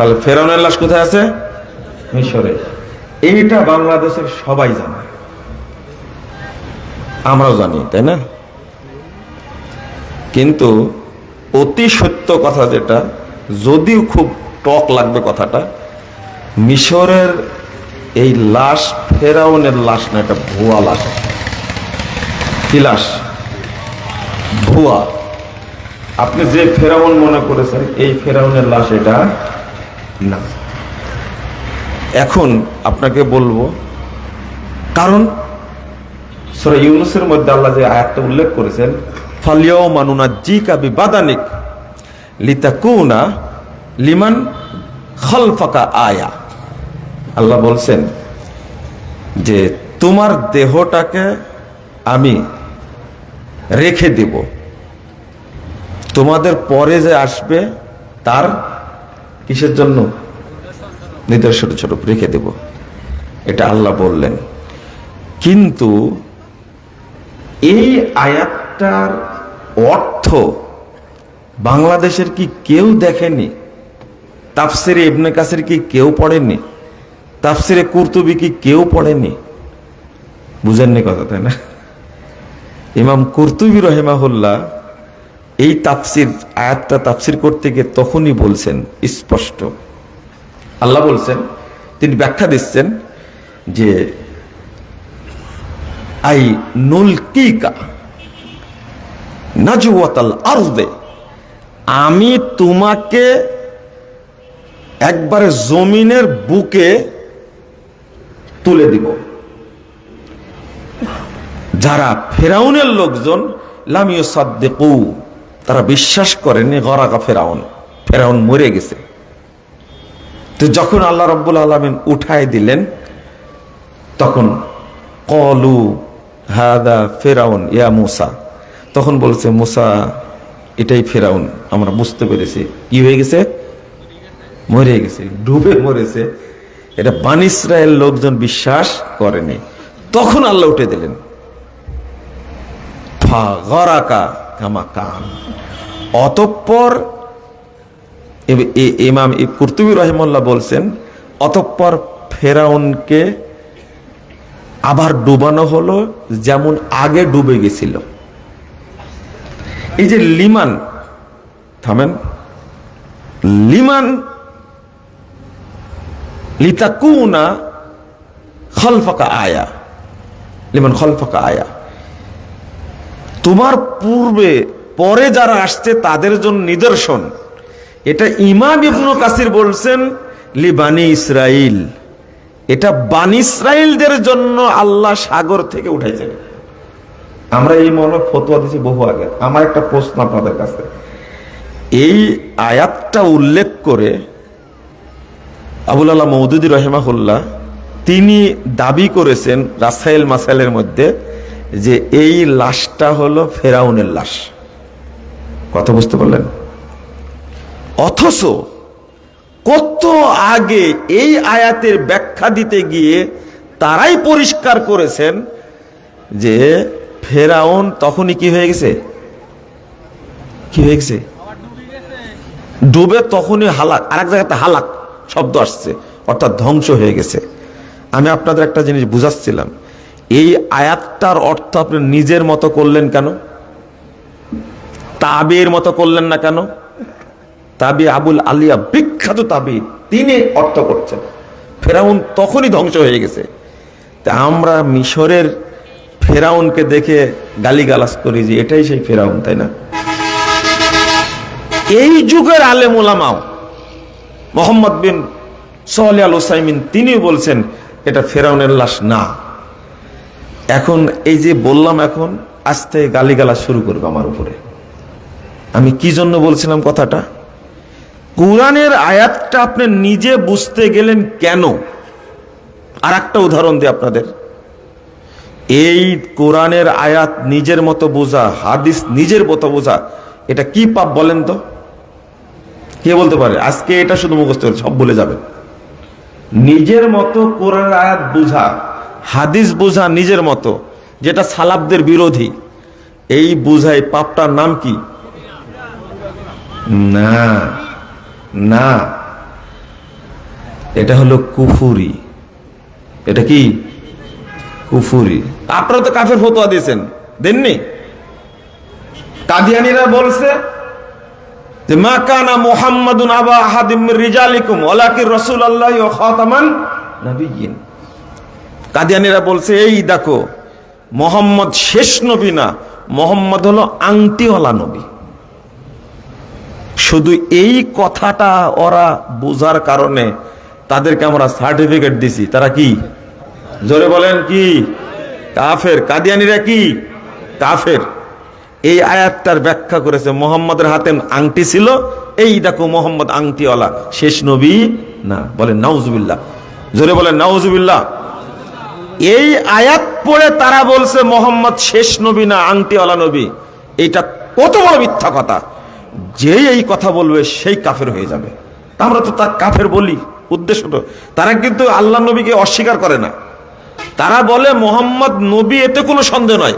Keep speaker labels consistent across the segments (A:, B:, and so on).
A: তাহলে ফেরাউনের লাশ কোথায় আছে? মিশরে। এইটা বাংলাদেশের সবাই জানে। আমরাও জানি, তাই না? কিন্তু অতি সত্য কথা যেটা, যদিও খুব টক লাগবে কথাটা, মিশরের এই লাশ ফেরাউনের লাশ না, এটা ভুয়া লাশ। কি লাশ? ভুয়া। আপনি যে ফেরাউন মনে করেছেন, এই ফেরাউনের লাশ এটা না। এখন আপনাকে বলব, কারণ সূরা ইউনুসের মধ্যে আল্লাহ যে আয়াতটা উল্লেখ করেছেন ফালিয়াও মানুনা জি কাবি বাদানিক লিতা লিতাকুনা লিমান খলফাকা আয়া। আল্লাহ বলছেন যে তোমার দেহটাকে আমি রেখে দেব। তোমাদের পরে যে আসবে, তার কিসের জন্য? নিদর্শন স্বরূপ রেখে দেব। এটা আল্লাহ বললেন। কিন্তু এই আয়াতটার অর্থ বাংলাদেশের কি কেউ দেখেনি? তাফসিরে ইবনে কাসির কি কেউ পড়েনি তাফসিরে কুরতুবি কি কেউ পড়েনি বুঝেননি কথা, তাই না? ইমাম কুরতুবি রহেমাহুল্লাহ এই তাফসির, আয়াতটা তাফসির করতে গিয়ে তখনই বলছেন, স্পষ্ট। আল্লাহ বলছেন, তিনি ব্যাখ্যা দিচ্ছেন যে, আই নুলকিকা নাজওয়াতাল আরদে আমি তোমাকে একবারে জমিনের বুকে তুলে দিব। যারা ফেরাউনের লোকজন লামিও সাদ্দেকু তারা বিশ্বাস করেনি গরাকা ফেরাউন ফেরাউন মরে গেছে। তো যখন আল্লাহ রব্বুল আলমিন উঠায় দিলেন, তখন কলু হাদা ফেরাউন ইয়া মুসা। তখন বলছে, মুসা, এটাই ফেরাউন, আমরা বুঝতে পেরেছি। কি হয়ে গেছে? মরে গেছে, ডুবে মরেছে। এটা বান ইসরায়েল লোকজন বিশ্বাস করেনি। তখন আল্লাহ উঠে দিলেন গরাকা কামা কান অতঃপর ইমাম কুর্তুবী রহিমুল্লাহ বলছেন, অতঃপর ফেরাউনকে আবার ডুবানো হলো যেমন আগে ডুবে গেছিল। এই যে লিমান, থামেন, লিমান লিতাকুনা খলফাকা আয়া, লিমান খলফাকা আয়া। তোমার পূর্বে, পরে যারা আসছে তাদের জন্য নিদর্শন। এটা ইমাম ইবনু কাসির বলছেন লিবানি ইসরাইল এটা বানি ইসরাইলদের জন্য আল্লাহ সাগর থেকে উঠাইছেন। আমরা এই মনে ফতোয়া দিছি বহু আগে। আমার একটা প্রশ্ন আপনাদের কাছে। এই আয়াতটা উল্লেখ করে আবুল আল্লাহ মৌদুদি রহেমাহুল্লাহ, তিনি দাবি করেছেন রাসাইল মাসাইলের মধ্যে যে এই লাশটা হলো ফেরাউনের লাশ। কথা বুঝতে পারলেন? অথচ কত আগে এই আয়াতের ব্যাখ্যা দিতে গিয়ে তারাই পরিষ্কার করেছেন যে ফেরাউন তখনই কি হয়ে গেছে? কি হয়ে গেছে? ডুবে তখনই হালাক, আরেক জায়গাতে হালাক শব্দ আসছে, অর্থাৎ ধ্বংস হয়ে গেছে। আমি আপনাদের একটা জিনিস বুঝাচ্ছিলাম। এই আয়াতটার অর্থ আপনি নিজের মতো করলেন কেন? তাবির মতো করলেন না কেন? তাবি আবুল আলিয়া বিখ্যাত তাবি, তিনি অর্থ করছেন। ফেরাউন তখনই ধ্বংস হয়ে গেছে। তা আমরা মিশরের ফেরাউনকে দেখে গালিগালাজ করি যে এটাই সেই ফেরাউন, তাই না? এই যুগের আলেম ওলামাও মোহাম্মদ বিন সোহলি আল ওসাইমিন তিনি বলছেন, এটা ফেরাউনের লাশ না। এখন এই যে বললাম এখন আস্তে গালিগালাজ শুরু করবে আমার উপরে। আমি কি জন্য বলছিলাম কথাটা? কোরআনের আয়াতটা আপনি নিজে বুঝতে গেলেন কেন? আর একটা উদাহরণ দিই আপনাদের। এই কোরআনের আয়াত নিজের মতো বোঝা, হাদিস নিজের মতো বোঝা, এটা কি পাপ বলেন তো? কে বলতে পারে? আজকে এটা শুধু মুখস্থ সব বলে যাবে নিজের মতো কোরআনের আয়াত বোঝা হাদিস বোঝা নিজের মতো, যেটা সালাবদের বিরোধী। এই বুঝাই পাপটার নাম কি? না না। এটা হলো কুফুরি। এটা কি? কুফুরি। আপনারা তো কাফের ফতোয়া দিয়েছেন, দেননি? কাদিয়ানিরা বলছে যে, মা কানা আবা আহাদিম মির রিজালিকুম, ওয়ালাকিন রাসূলুল্লাহি ওয়া খাতামান নাবিয়্যিন। কাদিয়ানিরা বলছে, এই দেখো, মোহাম্মদ শেষ নবী না, মোহাম্মদ হলো আংটিওয়ালা নবী। শুধু এই কথাটা ওরা বোঝার কারণে তাদেরকে আমরা সার্টিফিকেট দিছি। তারা কি? জোরে বলেন, কি? কাফের। কাদিয়ানিরা কি? কাফের। এই আয়াতটার ব্যাখ্যা করেছে, মোহাম্মদের হাতে আংটি ছিল, এই দেখো মোহাম্মদ আংটিওয়ালা, শেষ নবী না। বলেন, নাউজুবিল্লাহ। জোরে বলেন, নাউজুবিল্লাহ। এই আয়াত পড়ে তারা বলছে, মোহাম্মদ শেষ নবী না আংটিওয়ালা নবী। এটা কত বড় মিথ্যা কথা। যেই এই কথা বলবে, সেই কাফের হয়ে যাবে। আমরা তো তার কাফের বলি। উদ্দেশ্য তো। তারা কিন্তু আল্লাহ নবীকে অস্বীকার করে না। তারা বলে, মোহাম্মদ নবী, এতে কোনো সন্দেহ নয়।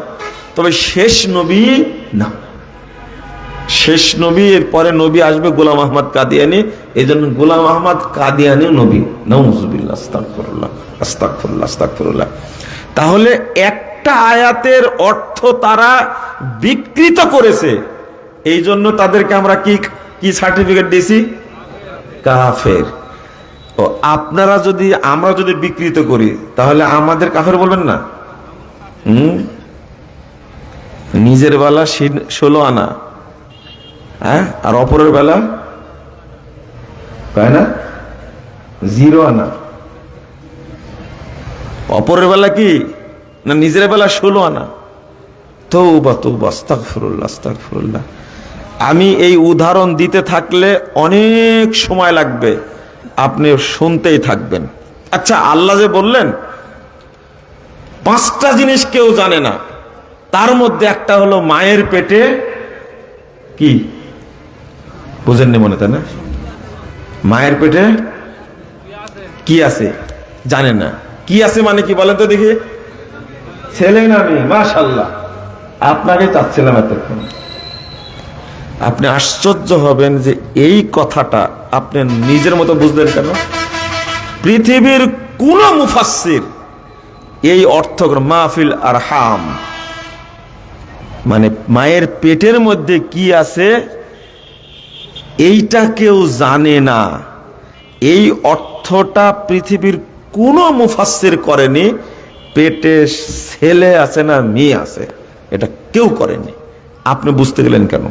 A: তবে শেষ নবী না। শেষ নবী এর পরে নবী আসবে গোলাম আহমদ কাদিয়ানি। এই জন্য গোলাম আহমদ কাদিয়ানি নবী। নজুবিল্লা তাহলে একটা আয়াতের অর্থ তারা বিকৃত করেছে। এই জন্য তাদেরকে আমরা কি কি সার্টিফিকেট দিয়েছি? কাফের। ও আপনারা যদি, আমরা যদি বিকৃত করি, তাহলে আমাদের কাফের বলবেন না? হুম? নিজের বেলা ষোলো আনা। হ্যাঁ? আর অপরের বেলা? তাই না? জিরো আনা। অপরের বেলা কি? না নিজের বেলা ষোলো আনা? তৌবা তৌবা, আস্তাগফিরুল্লাহ আস্তাগফিরুল্লাহ। আমি এই উদাহরণ দিতে থাকলে অনেক সময় লাগবে। আপনি শুনতেই থাকবেন। আচ্ছা আল্লাহ যে বললেন, পাঁচটা জিনিস কেউ জানে না। তার মধ্যে একটা হলো মায়ের পেটে কি? বুঝেননি মনে তাই না? মায়ের পেটে কি আছে? জানে না। কি আছে মানে কি বলেন তো দেখি। ছেলে না মেয়ে মাশাল্লাহ আপনাকে চাচ্ছিলাম এতক্ষণ। আপনি আশ্চর্য হবেন যে এই কথাটা আপনি নিজের মতো বুঝলেন কেন? পৃথিবীর কোন মুফাসসির এই অর্থ মাহফিল আর হাম মানে মায়ের পেটের মধ্যে কি আছে? এইটা কেউ জানে না। এই অর্থটা পৃথিবীর কোনো মুফাসসির করেনি। পেটে ছেলে আছে না, মেয়ে আছে, এটা কেউ করেনি। আপনি বুঝতে গেলেন কেন?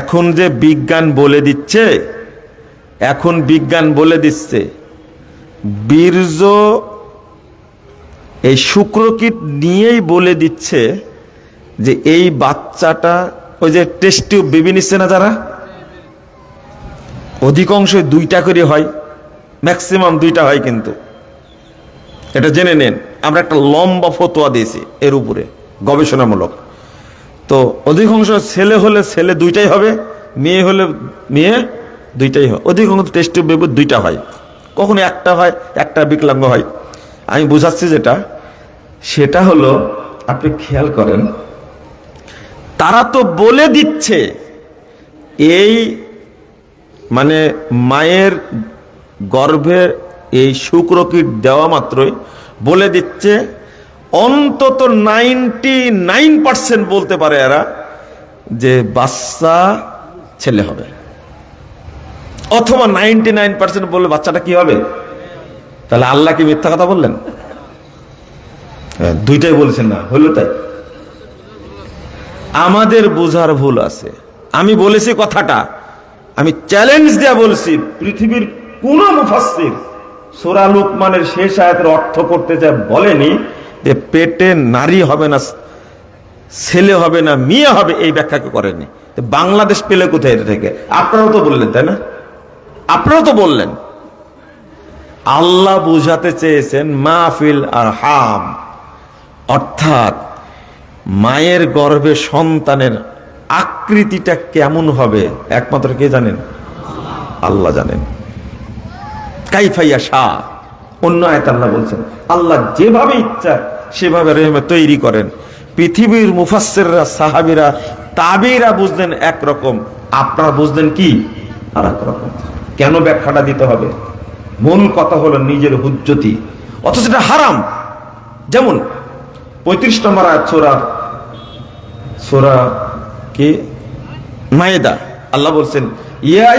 A: এখন যে বিজ্ঞান বলে দিচ্ছে, এখন বিজ্ঞান বলে দিচ্ছে, বীর্য এই শুক্রকীট নিয়েই বলে দিচ্ছে যে এই বাচ্চাটা, ওই যে টেস্ট টিউব বেবি নিচ্ছে না যারা? অধিকাংশ দুইটা করে হয়। ম্যাক্সিমাম দুইটা হয় কিন্তু। এটা জেনে নেন, আমরা একটা লম্বা ফতোয়া দিয়েছি এর উপরে, গবেষণামূলক। তো অধিকাংশ ছেলে হলে ছেলে দুইটাই হবে, মেয়ে হলে মেয়ে দুইটাই হয়। অধিকাংশ টেস্ট টিউব দুইটা হয়। কখনো একটা হয়, একটা বিকলাঙ্গ হয়। আমি বুঝাচ্ছি যেটা, সেটা হলো, আপনি খেয়াল করেন, তারা তো বলে দিচ্ছে, এই মানে মায়ের গর্ভে এই শুক্রকীট দেওয়া মাত্রই বলে দিচ্ছে অন্তত নাইনটি নাইন পার্সেন্ট বলতে পারে এরা যে বাচ্চা ছেলে হবে। অথবা নাইনটি নাইন পার্সেন্ট বললে বাচ্চাটা কি হবে? তাহলে আল্লাহ কি মিথ্যা কথা বললেন? হ্যাঁ, দুইটাই বলছেন না হলো তাই। আমাদের বোঝার ভুল আছে। আমি বলেছি কথাটা আমি চ্যালেঞ্জ দেয়া বলছি পৃথিবীর কোন মুফাসসির সূরা লুকমানের শেষ আয়াতের অর্থ করতে যা বলেনি যে পেটে নারী হবে না, ছেলে হবে না, মেয়ে হবে, এই ব্যাখ্যাকে করেনি। বাংলাদেশ পেলে কোথায় এটা থেকে? আপনারাও তো বললেন, তাই না? আপনারাও তো বললেন। আল্লাহ বুঝাতে চেয়েছেন মাহফিল আর হাম। অর্থাৎ, মায়ের গর্ভে সন্তানের আকৃতিটা কেমন হবে? একমাত্র কে জানেন? আল্লাহ জানেন। কাইফাইয়া শাহ অন্য আয়ত আল্লাহ বলছেন, আল্লাহ যেভাবে ইচ্ছা সেভাবে রেহমে তৈরি করেন। পৃথিবীর মুফাসসিররা, সাহাবীরা, তাবিরা বুঝলেন একরকম। আপনারা বুঝলেন কি? আর এক রকম কেন ব্যাখ্যাটা দিতে হবে? মূল কথা হলো নিজের হুজ্জতি। অথচ এটা হারাম। যেমন, পঁয়ত্রিশ নম্বর আয়াত, সোরা সোরা কে? মায়েদা। আল্লাহ বলছেন, ইয়া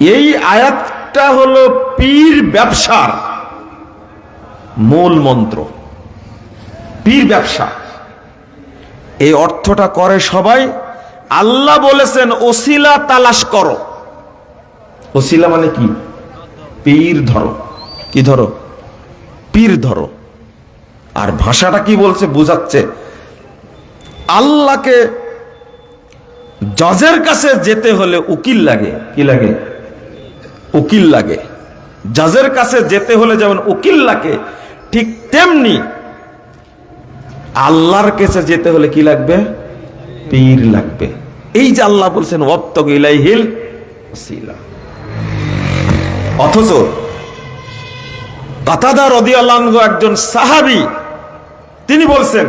A: এই আয়াতটা হলো পীর ব্যবসার মূল মন্ত্র। পীর ব্যবসা। এই অর্থটা করে সবাই। আল্লাহ বলেছেন, ওসিলা তালাশ করো। ওসিলা মানে কি? পীর ধরো। কি ধরো? পীর ধরো। আর ভাষাটা কি বলছে? বুঝাচ্ছে। আল্লাহকে জজের কাছে যেতে হলে উকিল লাগে। কি লাগে? উকিল লাগে। জজের কাছে যেতে হলে যেমন উকিল লাগে, ঠিক তেমনি আল্লাহর কাছে যেতে হলে কি লাগবে? পীর লাগবে। এই যে আল্লাহ বলছেন ওয়াবতক ইলাইহিল অথচ কাতাদা রদিয়াল্লাহু আনহু একজন সাহাবী, তিনি বলছেন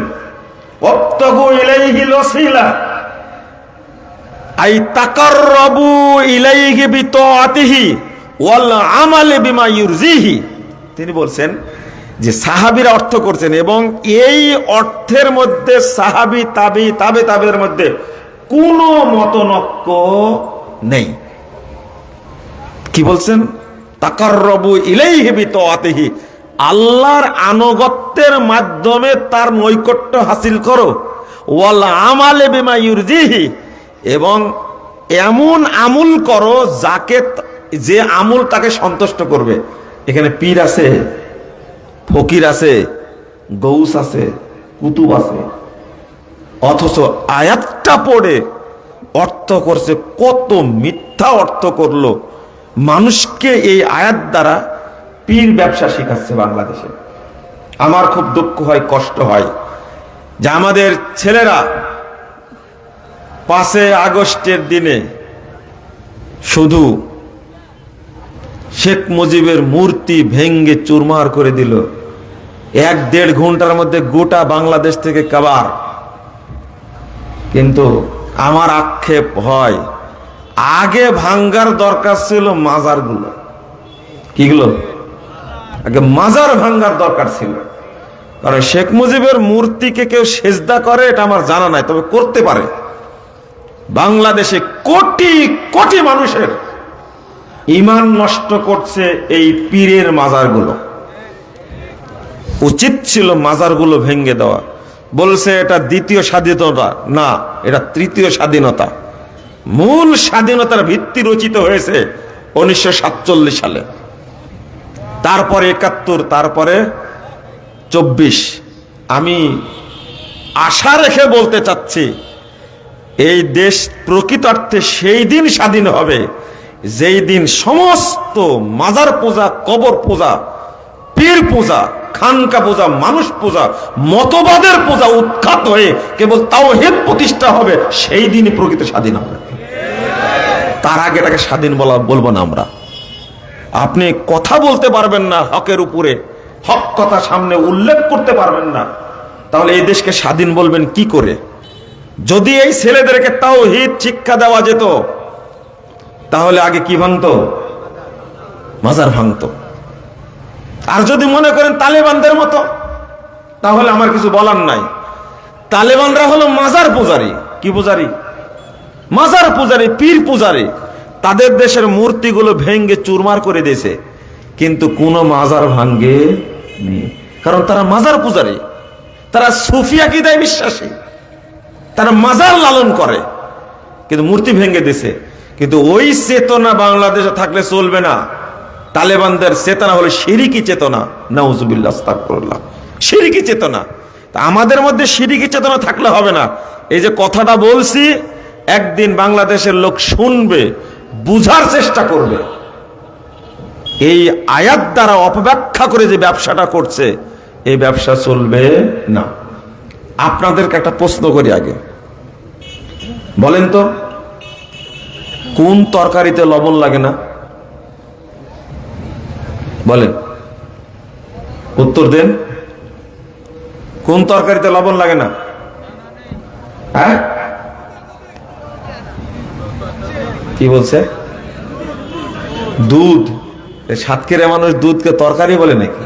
A: আই ইলাইহি বিতাআতিহি ওয়াল ইউরজিহি। তিনি বলছেন যে সাহাবীরা অর্থ করছেন এবং এই অর্থের মধ্যে সাহাবি, তাবি, তাবে তাবের মধ্যে কোনো মতনক্য নেই। কি বলছেন? তাকাররবু ইলাইহি বিতাআতিহি আল্লাহর আনুগত্যের মাধ্যমে তার নৈকট্য হাসিল করো। ওয়াল আমালে বিমা এবং এমন আমুল করো যাকে যে আমুল তাকে সন্তুষ্ট করবে। এখানে পীর আছে, ফকির আছে গৌস আছে, কুতুব আছে। অথচ আয়াতটা পড়ে অর্থ করছে কত মিথ্যা অর্থ করল। মানুষকে এই আয়াত দ্বারা পীর ব্যবসা শিখাচ্ছে বাংলাদেশে। আমার খুব দুঃখ হয়, কষ্ট হয় যে আমাদের ছেলেরা পাঁচে আগস্টের দিনে শুধু শেখ মুজিবের মূর্তি ভেঙ্গে চুরমার করে দিল। এক দেড় ঘণ্টার মধ্যে গোটা বাংলাদেশ থেকে কাবার। কিন্তু আমার আক্ষেপ হয়, আগে ভাঙ্গার দরকার ছিল মাজারগুলো। কিগুলো আগে মাজার ভাঙ্গার দরকার ছিল। কারণ শেখ মুজিবের মূর্তিকে কেউ সেজদা করে, এটা আমার জানা নাই, তবে করতে পারে। বাংলাদেশে কোটি কোটি মানুষের ইমান নষ্ট করছে এই পীরের মাজারগুলো। উচিত ছিল মাজারগুলো ভেঙ্গে দেওয়া। বলছে এটা দ্বিতীয় স্বাধীনতা, না, এটা তৃতীয় স্বাধীনতা। মূল স্বাধীনতার ভিত্তি রচিত হয়েছে উনিশশো সাতচল্লিশ সালে। তারপরে একাত্তর, তারপরে চব্বিশ। আমি আশা রেখে বলতে চাচ্ছি, এই দেশ প্রকৃতার্থে সেই দিন স্বাধীন হবে, যেই দিন সমস্ত মাজার পূজা, কবর পূজা, পীর পূজা, খানকা পূজা, মানুষ পূজা, মতবাদের পূজা উৎখাত হয়ে কেবল তাও হেদ প্রতিষ্ঠা হবে, সেই দিনই প্রকৃত স্বাধীন হবে। তার আগে এটাকে স্বাধীন বলা বলব না আমরা। আপনি কথা বলতে পারবেন না হকের উপরে। হক কথা সামনে উল্লেখ করতে পারবেন না। তাহলে এই দেশকে স্বাধীন বলবেন কি করে? যদি এই ছেলেদেরকে তাও হিত শিক্ষা দেওয়া যেত, তাহলে আগে কি ভাঙতো? মাজার ভাঙত। আর যদি মনে করেন তালেবানদের মতো, তাহলে আমার কিছু বলার নাই। তালেবানরা হলো মাজার পূজারি। কি পূজারি? মাজার পূজারি, পীর পূজারি। তাদের দেশের মূর্তিগুলো ভেঙ্গে চুরমার করে দিয়েছে। কিন্তু কোনো মাজার ভাঙ্গে নি কারণ তারা মাজার পূজারি। তারা সুফিয়া কি দেয় বিশ্বাসী। তারা মাজার লালন করে। কিন্তু মূর্তি ভেঙ্গে দিছে কিন্তু ওই চেতনা বাংলাদেশে থাকলে চলবে না। তালেবানদের চেতনা হলো সিরিকি চেতনা। নাউজুবিল্লাহ সিরিকি চেতনা। তা আমাদের মধ্যে সিরিকি চেতনা থাকলে হবে না। এই যে কথাটা বলছি, একদিন বাংলাদেশের লোক শুনবে বুঝার চেষ্টা করবে। এই আয়াত দ্বারা অপব্যাখ্যা করে যে ব্যবসাটা করছে, এই ব্যবসা চলবে না। আপনাদেরকে একটা প্রশ্ন করি আগে। বলেন তো, কোন তরকারিতে লবণ লাগে না? বলেন। উত্তর দেন। কোন তরকারিতে লবণ লাগে না? হ্যাঁ? কি বলছে? দুধ। সাতক্ষীরা মানুষ দুধকে তরকারি বলে নাকি?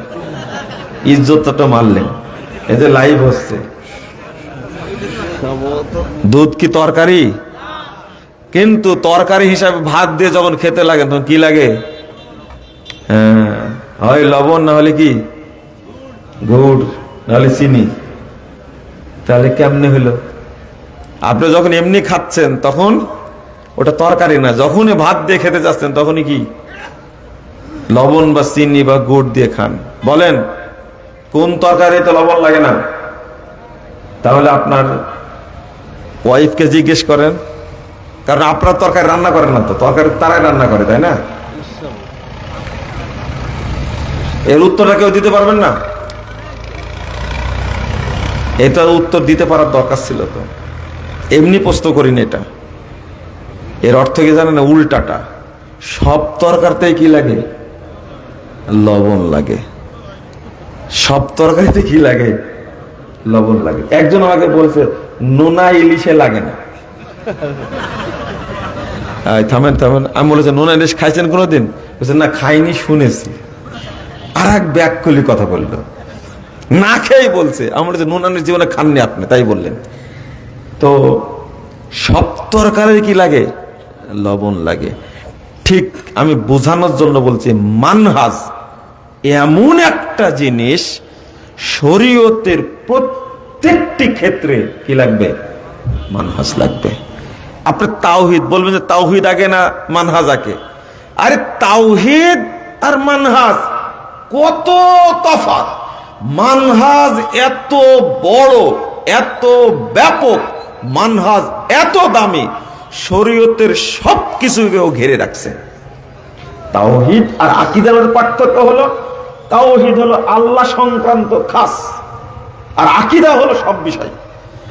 A: ইজ্জতটা মারলেন। এই যে লাইভ হচ্ছে। দুধ কি তরকারি? কিন্তু তরকারি হিসাবে ভাত দিয়ে যখন খেতে লাগে, তখন কি লাগে? হ্যাঁ হয় লবণ না হলে কি? গুড়, নাহলে চিনি। তাহলে কেমনে হলো? আপনি যখন এমনি খাচ্ছেন, তখন ওটা তরকারি না, যখনই ভাত দিয়ে খেতে যাচ্ছেন তখনই কি? লবণ বা চিনি বা গুড় দিয়ে খান। বলেন, কোন তরকারিতে লবণ লাগে না? তাহলে আপনার ওয়াইফকে জিজ্ঞেস করেন। কারণ আপনার তরকারি রান্না করেন না তো, তরকারি তারাই রান্না করে, তাই না? এর উত্তরটা কেউ দিতে পারবেন না? এটার উত্তর দিতে পারার দরকার ছিল তো। এমনি প্রশ্ন করিনি এটা। এর অর্থ কি জানেন না? উল্টাটা। সব তরকারিতে কি লাগে? লবণ লাগে। সব তরকারিতে কি লাগে? লবণ লাগে। একজন আমাকে বলছে, নোনা ইলিশে লাগে না। থামেন থামেন। আমি বলেছি, নোনা ইলিশ খাইছেন কোনোদিন? বলছে, না, খাইনি, শুনেছি। আর এক ব্যাককলি কথা বলল। না খেয়েই বলছে। আমার যে নুনানের জীবনে খাননি আপনি, তাই বললেন। তো সব তরকারির কি লাগে? লবণ লাগে। ঠিক আমি বোঝানোর জন্য বলছি, মানহাজ, এমন একটা জিনিস শরীয়তের প্রত্যেকটি ক্ষেত্রে কি লাগবে? মানহাজ লাগবে। আপনি তাওহিদ বলবেন যে তাওহিদ আগে না মানহাজ আগে? আরে তাওহিদ আর মানহাজ কত তফাৎ। মানহাজ এত বড়, এত ব্যাপক, মানহাজ এত দামি শরীয়তের সব কিছুকেও ঘিরে রাখছে। তাওহিদ আর আকিদার পার্থক্য হলো, তাওহিদ হলো আল্লাহ সংক্রান্ত খাস, আর আকিদা হলো সব বিষয়।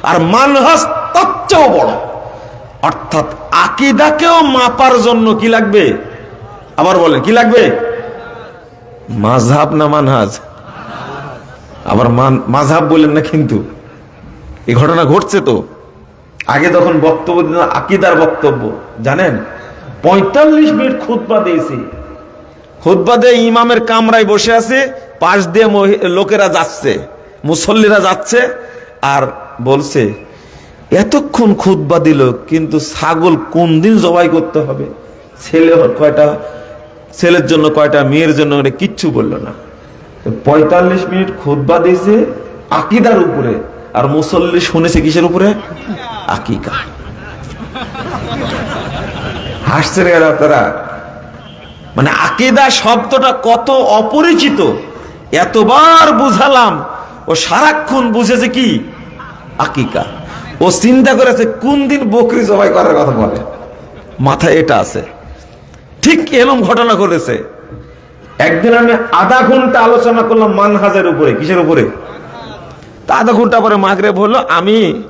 A: আর মানহাস তার চেয়েও বড়। অর্থাৎ আকিদাকেও মাপার জন্য কি লাগবে? আবার বলেন, কি লাগবে? মাঝহাব না মানহাজ? আবার মাঝহাব বললেন না কিন্তু? এই ঘটনা ঘটছে তো। আগে তখন বক্তব্য দিন আকিদার বক্তব্য, জানেন? পঁয়তাল্লিশ মিনিট খুতবা দিয়েছি। খুতবা দিয়ে ইমামের কামরায় বসে আছে, পাশ দিয়ে লোকেরা যাচ্ছে, মুসল্লিরা যাচ্ছে, আর বলছে, এতক্ষণ খুতবা দিল, কিন্তু ছাগল কোন দিন জবাই করতে হবে? ছেলে কয়টা, ছেলের জন্য কয়টা, মেয়ের জন্য কিচ্ছু বলল না। পঁয়তাল্লিশ মিনিট খুতবা দিয়েছে আকিদার উপরে, আর মুসল্লি শুনেছে কিসের উপরে? আকিকা। হাসছেন গেল আপনারা মানে আকিদা শব্দটা কত অপরিচিত। এতবার বুঝালাম, ও সারাক্ষণ বুঝেছে কি? আকিকা। ও চিন্তা করেছে, কোন দিন বকরি জবাই করার কথা বলে। মাথায় এটা আছে। ঠিক এরম ঘটনা ঘটেছে। একদিন আমি আধা ঘণ্টা আলোচনা করলাম মানহাজের উপরে, কিসের উপরে? তা আধা ঘণ্টা পরে মাগরেব হলো, আমি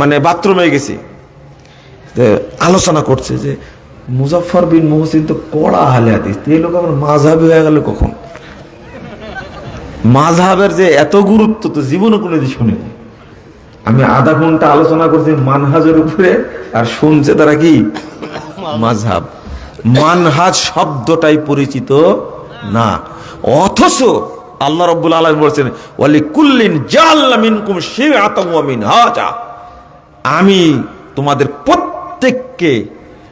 A: মানে বাথরুমে গেছি। আলোচনা করছে যে মুজাফর বিন মোহসিন তো কড়া হালে হাদিস এই লোক আবার মাঝহাবি হয়ে গেল কখন? মাঝহাবের যে এত গুরুত্ব তো জীবনে কোনো দিন শুনিনি। আমি আধা ঘণ্টা আলোচনা করছি মানহাজের উপরে, আর শুনছে তারা কি? মাঝহাব মানহাজ শব্দটাই পরিচিত না। অথচ আল্লাহ রব্বুল আলম বলছেন ওয়ালি কুল্লিন জাল্লা মিনকুম শিরআতাম ওয়া মিনহাজা। আমি তোমাদের প্রত্যেককে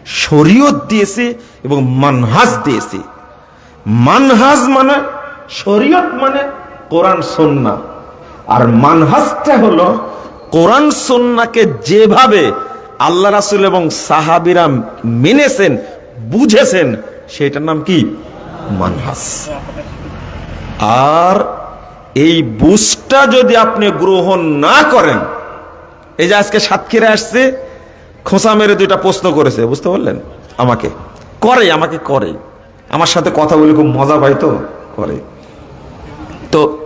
A: শরীয়ত দিয়েছি এবং মানহাজ দিয়েছি। মানহাজ মানে শরীয়ত মানে কোরআন সন্না আর মানহাজটা হলো, কোরআন সন্নাকে যেভাবে আল্লাহ রাসুল এবং সাহাবিরা মেনেছেন, বুঝেছেন, সেটার নাম কি? মানহাজ। আর এই বুঝটা যদি আপনি গ্রহণ না করেন এই যে আজকে সাতক্ষীরা আসছে, খোঁচা মেরে দুইটা প্রশ্ন করেছে, বুঝতে পারলেন? আমাকে। করে আমাকে করে। আমার সাথে কথা বলে খুব মজা পাই তো, করে। তো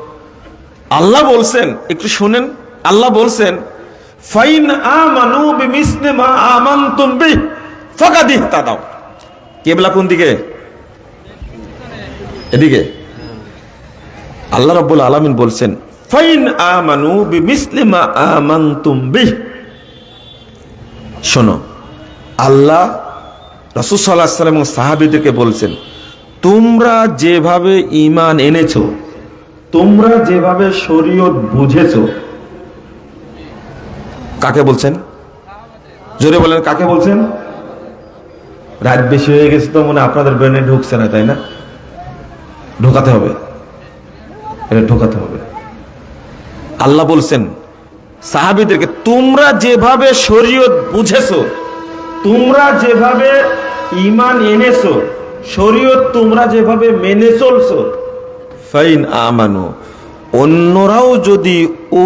A: আল্লাহ বলছেন, একটু শুনেন, আল্লাহ বলছেন, ফাইন আমানু বিমিসলি মা আমানতুম বি ফাকাদ ইহতাদাও কেবলা কোন দিকে? এদিকে। আল্লাহ রাব্বুল আলামিন বলছেন ফাইন শোনো, আল্লাহ রসুল সাল্লাহ সাল্লাম এবং সাহাবিদেরকে বলছেন, তোমরা যেভাবে ইমান এনেছো, তোমরা যেভাবে শরীয়ত বুঝেছ, কাকে বলছেন? জোরে বলেন, কাকে বলছেন? রাত বেশি হয়ে গেছে তো মনে আপনাদের ব্রেনে ঢুকছে না, তাই না? ঢোকাতে হবে। এটা ঢোকাতে হবে। আল্লাহ বলছেন, সাহাবিদেরকে তোমরা যেভাবে শরীয়ত বুঝেছ, তোমরা যেভাবে ইমান এনেছো, শরীয়ত তোমরা যেভাবে মেনে চলছো, ফাইন আমানু, অন্যরাও যদি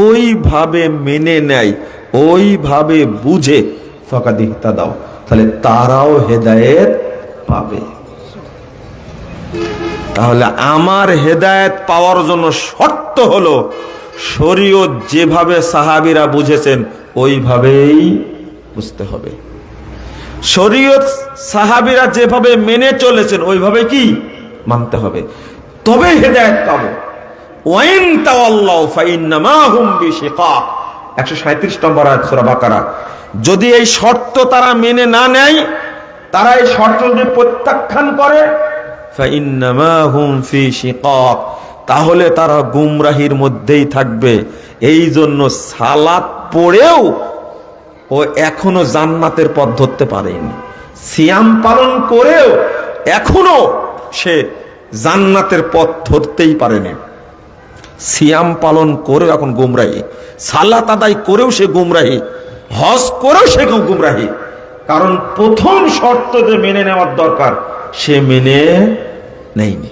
A: ওইভাবে মেনে নেয়, ওইভাবে বুঝে ফকাদিহতা দাও তাহলে তারাও হেদায়েত পাবে। তাহলে আমার হেদায়েত পাওয়ার জন্য শর্ত হলো শরীয়ত যেভাবে সাহাবিরা বুঝেছেন, ওইভাবেই বুঝতে হবে। শরীয়ত সাহাবিরা যেভাবে মেনে চলেছেন, ওইভাবে কি? মানতে হবে। তবে হেদায়েত পাবো। ওয়াইন তাওয়াল্লাউ ফাইন্নামা হুম বিশিকাক। 137 নম্বর আয়াত সূরা বাকারা। যদি এই শর্ত তারা মেনে না নেয়, তারা এই শর্ত যদি প্রত্যাখ্যান করে তাহলে তারা গুমরাহির মধ্যেই থাকবে। এই জন্য সালাত পড়েও ও এখনও জান্নাতের পথ ধরতে পারেনি। সিয়াম পালন করেও এখনও সে জান্নাতের পথ ধরতেই পারেনি। সিয়াম পালন করেও এখন গুমরাহি। সালাত আদায় করেও সে গুমরাহি। হজ করেও সে গুমরাহি। কারণ প্রথম শর্ত যে মেনে নেওয়ার দরকার, সে মেনে নেয়নি।